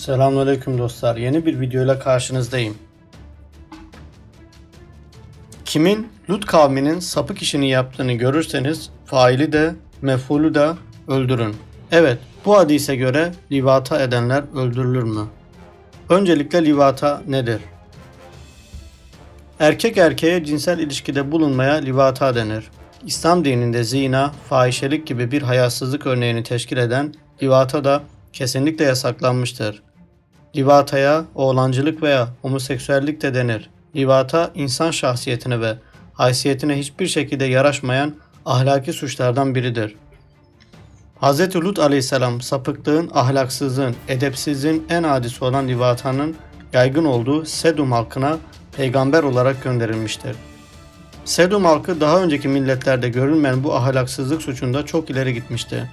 Selamünaleyküm dostlar. Yeni bir videoyla karşınızdayım. Kimin Lut kavminin sapık işini yaptığını görürseniz faili de mef'ulü de öldürün. Evet, bu hadise göre livata edenler öldürülür mü? Öncelikle livata nedir? Erkek erkeğe cinsel ilişkide bulunmaya livata denir. İslam dininde zina, fahişelik gibi bir hayasızlık örneğini teşkil eden livata da kesinlikle yasaklanmıştır. Livataya oğlancılık veya homoseksüellik de denir. Livata insan şahsiyetine ve haysiyetine hiçbir şekilde yaraşmayan ahlaki suçlardan biridir. Hz. Lut aleyhisselam sapıklığın, ahlaksızlığın, edepsizliğin en adisi olan livatanın yaygın olduğu Sedum halkına peygamber olarak gönderilmiştir. Sedum halkı daha önceki milletlerde görülmeyen bu ahlaksızlık suçunda çok ileri gitmişti.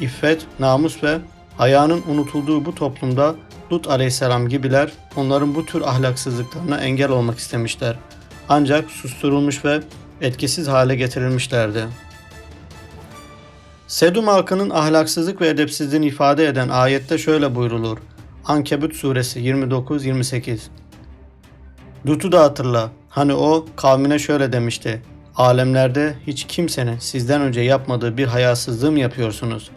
İffet, namus ve hayanın unutulduğu bu toplumda Lut aleyhisselam gibiler onların bu tür ahlaksızlıklarına engel olmak istemişler. Ancak susturulmuş ve etkisiz hale getirilmişlerdi. Sedum halkının ahlaksızlık ve edepsizliğini ifade eden ayette şöyle buyrulur. Ankebut suresi 29-28 Lut'u da hatırla. Hani o kavmine şöyle demişti. Alemlerde hiç kimsenin sizden önce yapmadığı bir hayasızlığı mı yapıyorsunuz?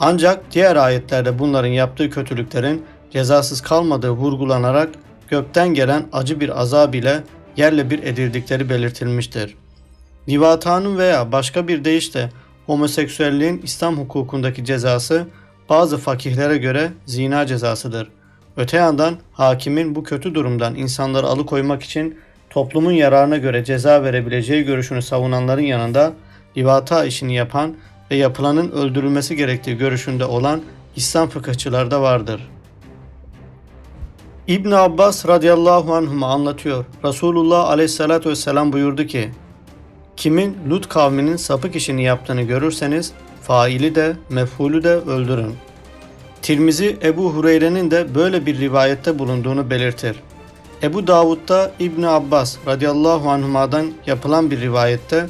Ancak diğer ayetlerde bunların yaptığı kötülüklerin cezasız kalmadığı vurgulanarak gökten gelen acı bir azab ile yerle bir edildikleri belirtilmiştir. Livatanın veya başka bir deyişle homoseksüelliğin İslam hukukundaki cezası bazı fakihlere göre zina cezasıdır. Öte yandan hakimin bu kötü durumdan insanları alıkoymak için toplumun yararına göre ceza verebileceği görüşünü savunanların yanında livata işini yapan ve yapılanın öldürülmesi gerektiği görüşünde olan İslam fıkıhçılar da vardır. İbn Abbas radıyallahu anhuma anlatıyor. Resulullah aleyhissalatü vesselam buyurdu ki, Kimin Lut kavminin sapık işini yaptığını görürseniz faili de mef'ulü de öldürün. Tirmizi Ebu Hureyre'nin de böyle bir rivayette bulunduğunu belirtir. Ebu Davud'da İbn Abbas radıyallahu anhuma'dan yapılan bir rivayette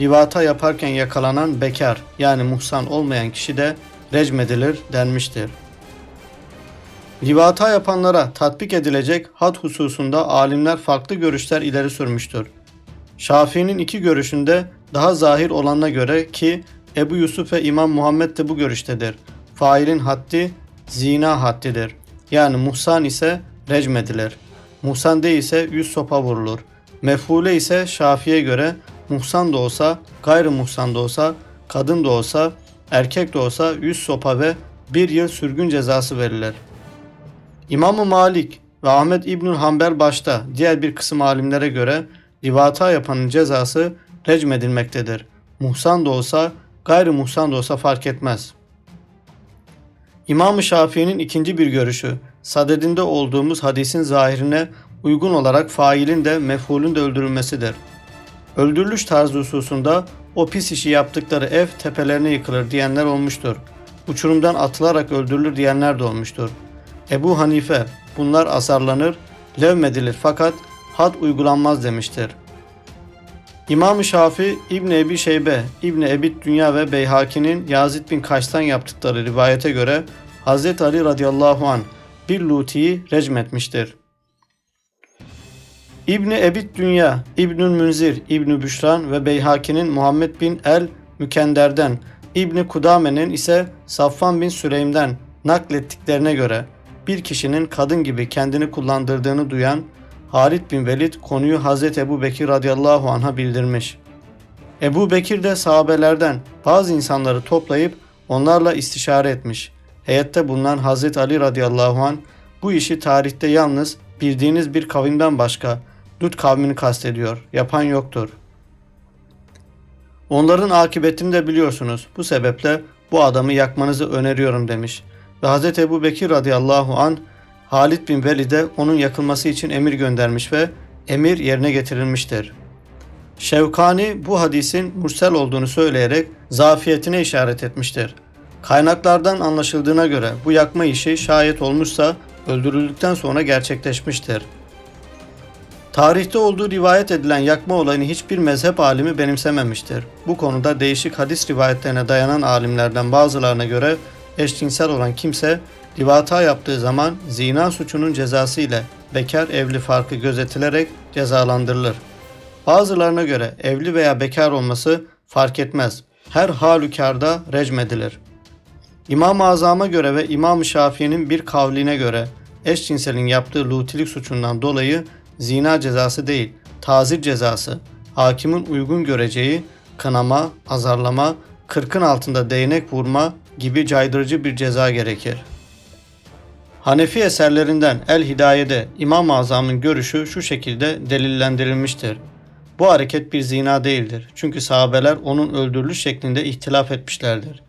livata yaparken yakalanan bekar yani muhsan olmayan kişi de recmedilir denmiştir. Livata yapanlara tatbik edilecek had hususunda alimler farklı görüşler ileri sürmüştür. Şafii'nin iki görüşünde daha zahir olanına göre ki Ebu Yusuf ve İmam Muhammed de bu görüştedir. Failin haddi zina haddidir. Yani muhsan ise recmedilir. Muhsan değilse yüz sopa vurulur. Mefhule ise Şafi'ye göre muhsan da olsa, gayrı muhsan da olsa, kadın da olsa, erkek de olsa yüz sopa ve bir yıl sürgün cezası verilir. İmam-ı Malik ve Ahmet İbnül Hanbel başta diğer bir kısım alimlere göre livata yapanın cezası recmedilmektedir. Muhsan da olsa, gayrı muhsan da olsa fark etmez. İmam-ı Şafii'nin ikinci bir görüşü, sadedinde olduğumuz hadisin zahirine uygun olarak failin de mefhulün de öldürülmesidir. Öldürülüş tarzı hususunda o pis işi yaptıkları ev tepelerine yıkılır diyenler olmuştur. Uçurumdan atılarak öldürülür diyenler de olmuştur. Ebu Hanife bunlar asarlanır, levmedilir fakat had uygulanmaz demiştir. İmam-ı Şafi İbn Ebi Şeybe, İbn Ebit Dünya ve Beyhaki'nin Yazid bin Kaş'tan yaptıkları rivayete göre Hz. Ali radıyallahu an bir Luti'yi recmetmiştir. İbni Ebit Dünya, İbnül Münzir, İbnü Büşran ve Beyhaki'nin Muhammed bin El Mükender'den, İbni Kudame'nin ise Safvan bin Süleym'den naklettiklerine göre bir kişinin kadın gibi kendini kullandırdığını duyan Halid bin Velid konuyu Hz. Ebu Bekir radıyallahu anh'a bildirmiş. Ebu Bekir de sahabelerden bazı insanları toplayıp onlarla istişare etmiş. Heyette bulunan Hz. Ali radıyallahu an bu işi tarihte yalnız bildiğiniz bir kavimden başka Lut kavmini kastediyor. Yapan yoktur. Onların akıbetini de biliyorsunuz. Bu sebeple bu adamı yakmanızı öneriyorum demiş. Ve Hz. Ebu Bekir radıyallahu an Halid bin Velid'e onun yakılması için emir göndermiş ve emir yerine getirilmiştir. Şevkani bu hadisin mursel olduğunu söyleyerek zafiyetine işaret etmiştir. Kaynaklardan anlaşıldığına göre bu yakma işi şayet olmuşsa öldürüldükten sonra gerçekleşmiştir. Tarihte olduğu rivayet edilen yakma olayını hiçbir mezhep alimi benimsememiştir. Bu konuda değişik hadis rivayetlerine dayanan alimlerden bazılarına göre eşcinsel olan kimse livata yaptığı zaman zina suçunun cezası ile bekar evli farkı gözetilerek cezalandırılır. Bazılarına göre evli veya bekar olması fark etmez. Her halükarda recmedilir. İmam-ı Azam'a göre ve İmam-ı Şafii'nin bir kavline göre eşcinselin yaptığı lutilik suçundan dolayı zina cezası değil, tazir cezası, hakimin uygun göreceği kınama, azarlama, kırkın altında değnek vurma gibi caydırıcı bir ceza gerekir. Hanefi eserlerinden El Hidaye'de İmam-ı Azam'ın görüşü şu şekilde delillendirilmiştir. Bu hareket bir zina değildir. Çünkü sahabeler onun öldürülüş şeklinde ihtilaf etmişlerdir.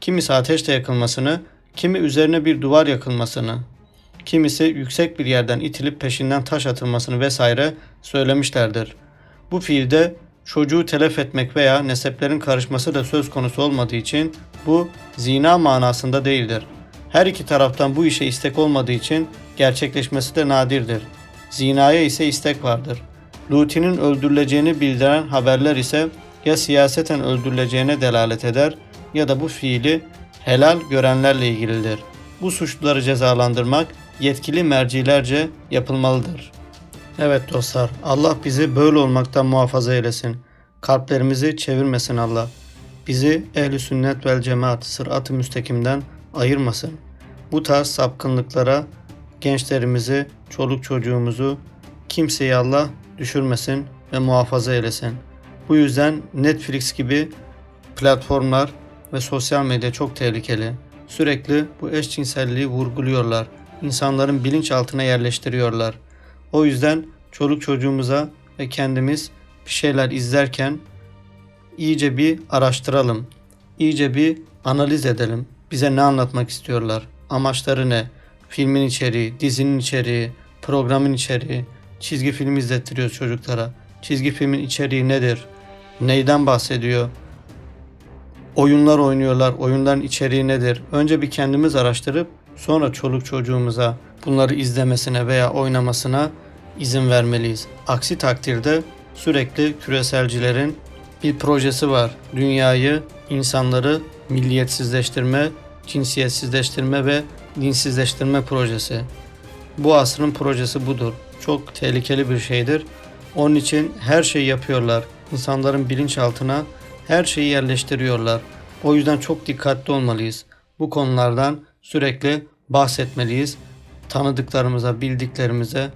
Kimisi ateşle yakılmasını, kimi üzerine bir duvar yakılmasını, kimisi yüksek bir yerden itilip peşinden taş atılmasını vesaire söylemişlerdir. Bu fiilde çocuğu telef etmek veya neseplerin karışması da söz konusu olmadığı için bu zina manasında değildir. Her iki taraftan bu işe istek olmadığı için gerçekleşmesi de nadirdir. Zinaya ise istek vardır. Luti'nin öldürüleceğini bildiren haberler ise ya siyaseten öldürüleceğine delalet eder ya da bu fiili helal görenlerle ilgilidir. Bu suçluları cezalandırmak yetkili mercilerce yapılmalıdır. Evet dostlar, Allah bizi böyle olmaktan muhafaza eylesin. Kalplerimizi çevirmesin Allah. Bizi ehli sünnet vel cemaat sırat-ı müstakimden ayırmasın. Bu tarz sapkınlıklara gençlerimizi, çoluk çocuğumuzu kimseyi Allah düşürmesin ve muhafaza eylesin. Bu yüzden Netflix gibi platformlar ve sosyal medya çok tehlikeli. Sürekli bu eşcinselliği vurguluyorlar. İnsanların bilinçaltına yerleştiriyorlar. O yüzden çoluk çocuğumuza ve kendimiz bir şeyler izlerken iyice bir araştıralım. İyice bir analiz edelim. Bize ne anlatmak istiyorlar? Amaçları ne? Filmin içeriği, dizinin içeriği, programın içeriği, çizgi film izlettiriyoruz çocuklara. Çizgi filmin içeriği nedir? Neyden bahsediyor? Oyunlar oynuyorlar. Oyunların içeriği nedir? Önce bir kendimiz araştırıp sonra çoluk çocuğumuza bunları izlemesine veya oynamasına izin vermeliyiz. Aksi takdirde sürekli küreselcilerin bir projesi var. Dünyayı, insanları milliyetsizleştirme, cinsiyetsizleştirme ve dinsizleştirme projesi. Bu asrın projesi budur. Çok tehlikeli bir şeydir. Onun için her şeyi yapıyorlar. İnsanların bilinçaltına her şeyi yerleştiriyorlar. O yüzden çok dikkatli olmalıyız. Bu konulardan sürekli bahsetmeliyiz. Tanıdıklarımıza, bildiklerimize,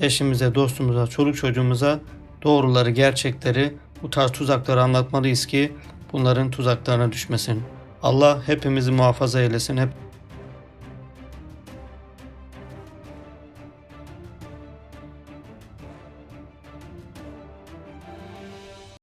eşimize, dostumuza, çoluk çocuğumuza doğruları, gerçekleri, bu tarz tuzakları anlatmalıyız ki bunların tuzaklarına düşmesin. Allah hepimizi muhafaza eylesin. Hep